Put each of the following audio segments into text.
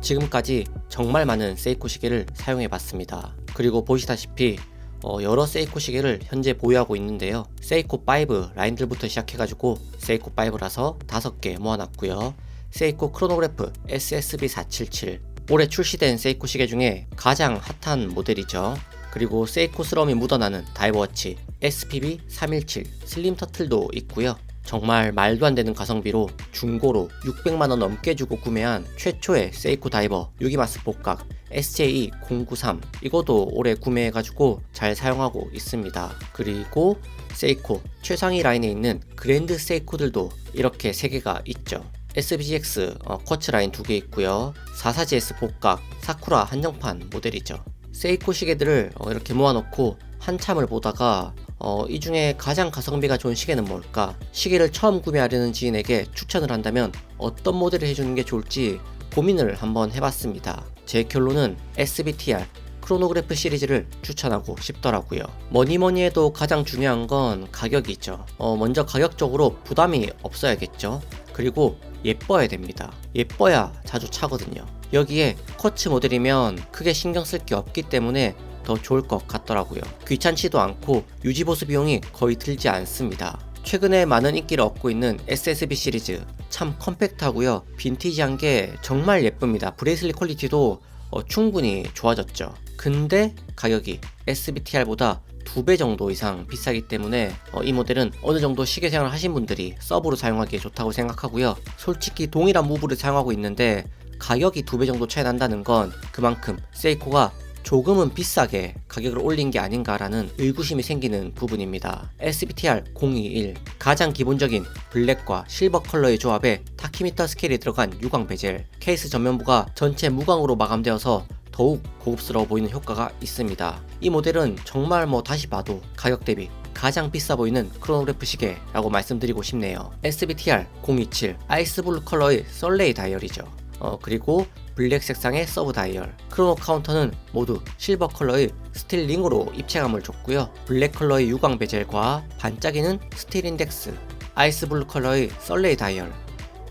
지금까지 정말 많은 세이코 시계를 사용해 봤습니다. 그리고 보시다시피 어, 여러 세이코 시계를 현재 보유하고 있는데요. 세이코 5 라인들부터 시작해가지고 세이코 5라서 5개 모아놨고요. 세이코 크로노그래프 SSB477 올해 출시된 세이코 시계 중에 가장 핫한 모델이죠. 그리고 세이코스러움이 묻어나는 다이버워치 SPB317 슬림 터틀도 있고요. 정말 말도 안 되는 가성비로 중고로 600만원 넘게 주고 구매한 최초의 세이코 다이버 유기마스 복각 SJ093 이것도 올해 구매해가지고 잘 사용하고 있습니다. 그리고 세이코 최상위 라인에 있는 그랜드 세이코들도 이렇게 3개가 있죠. SBGX 어, 쿼츠 라인 2개 있고요. 44GS 복각 사쿠라 한정판 모델이죠. 세이코 시계들을 어, 이렇게 모아놓고 한참을 보다가 어, 이 중에 가장 가성비가 좋은 시계는 뭘까? 시계를 처음 구매하려는 지인에게 추천을 한다면 어떤 모델을 해주는 게 좋을지 고민을 한번 해봤습니다. 제 결론은 SBTR 크로노그래프 시리즈를 추천하고 싶더라고요. 뭐니 뭐니 해도 가장 중요한 건 가격이죠. 어, 먼저 가격적으로 부담이 없어야겠죠. 그리고 예뻐야 됩니다. 예뻐야 자주 차거든요. 여기에 쿼츠 모델이면 크게 신경 쓸 게 없기 때문에 더 좋을 것 같더라고요. 귀찮지도 않고 유지 보수 비용이 거의 들지 않습니다. 최근에 많은 인기를 얻고 있는 SSB 시리즈 참 컴팩트하고요. 빈티지한 게 정말 예쁩니다. 브레이슬릿 퀄리티도 어, 충분히 좋아졌죠. 근데 가격이 SBTR보다 두배 정도 이상 비싸기 때문에 어, 이 모델은 어느 정도 시계 생활을 하신 분들이 서브로 사용하기에 좋다고 생각하고요. 솔직히 동일한 무브를 사용하고 있는데 가격이 두배 정도 차이 난다는 건 그만큼 세이코가 조금은 비싸게 가격을 올린 게 아닌가라는 의구심이 생기는 부분입니다. SBTR 021 가장 기본적인 블랙과 실버 컬러의 조합에 타키미터 스케일이 들어간 유광 베젤 케이스 전면부가 전체 무광으로 마감되어서 더욱 고급스러워 보이는 효과가 있습니다. 이 모델은 정말 뭐 다시 봐도 가격 대비 가장 비싸 보이는 크로노그래프 시계라고 말씀드리고 싶네요. SBTR 027 아이스블루 컬러의 썰레이 다이얼이죠. 어, 그리고 블랙 색상의 서브 다이얼 크로노 카운터는 모두 실버 컬러의 스틸 링으로 입체감을 줬고요. 블랙 컬러의 유광 베젤과 반짝이는 스틸 인덱스 아이스 블루 컬러의 썰레이 다이얼.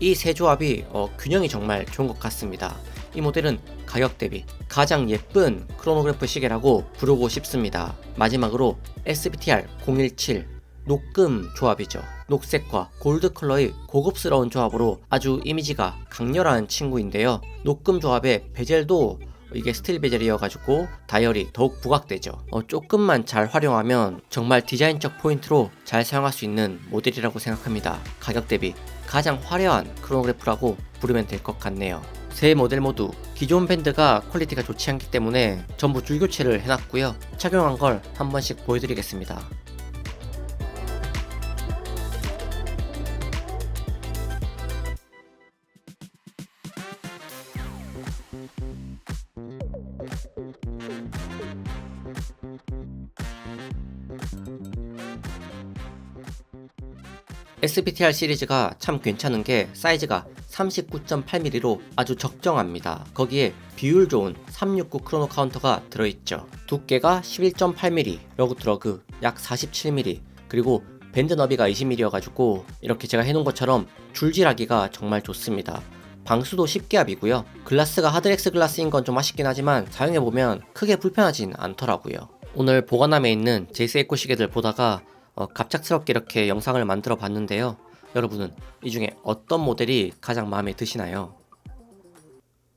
이 세 조합이 어, 균형이 정말 좋은 것 같습니다. 이 모델은 가격 대비 가장 예쁜 크로노그래프 시계라고 부르고 싶습니다. 마지막으로 SBTR 017 녹금 조합이죠. 녹색과 골드 컬러의 고급스러운 조합으로 아주 이미지가 강렬한 친구인데요. 녹금 조합의 베젤도 이게 스틸 베젤이어가지고 다이얼이 더욱 부각되죠. 어, 조금만 잘 활용하면 정말 디자인적 포인트로 잘 사용할 수 있는 모델이라고 생각합니다. 가격 대비 가장 화려한 크로노그래프라고 부르면 될 것 같네요. 세 모델 모두 기존 밴드가 퀄리티가 좋지 않기 때문에 전부 줄교체를 해놨고요. 착용한 걸 한 번씩 보여드리겠습니다. SBTR 시리즈가 참 괜찮은 게 사이즈가 39.8mm로 아주 적정합니다. 거기에 비율 좋은 369 크로노 카운터가 들어있죠. 두께가 11.8mm, 러그 드러그 약 47mm, 그리고 밴드 너비가 20mm여가지고 이렇게 제가 해놓은 것처럼 줄질하기가 정말 좋습니다. 방수도 10기압이고요. 글라스가 하드렉스 글라스인 건 좀 아쉽긴 하지만 사용해보면 크게 불편하진 않더라고요. 오늘 보관함에 있는 제이세이코 시계들 보다가 어, 갑작스럽게 이렇게 영상을 만들어 봤는데요. 여러분은 이 중에 어떤 모델이 가장 마음에 드시나요?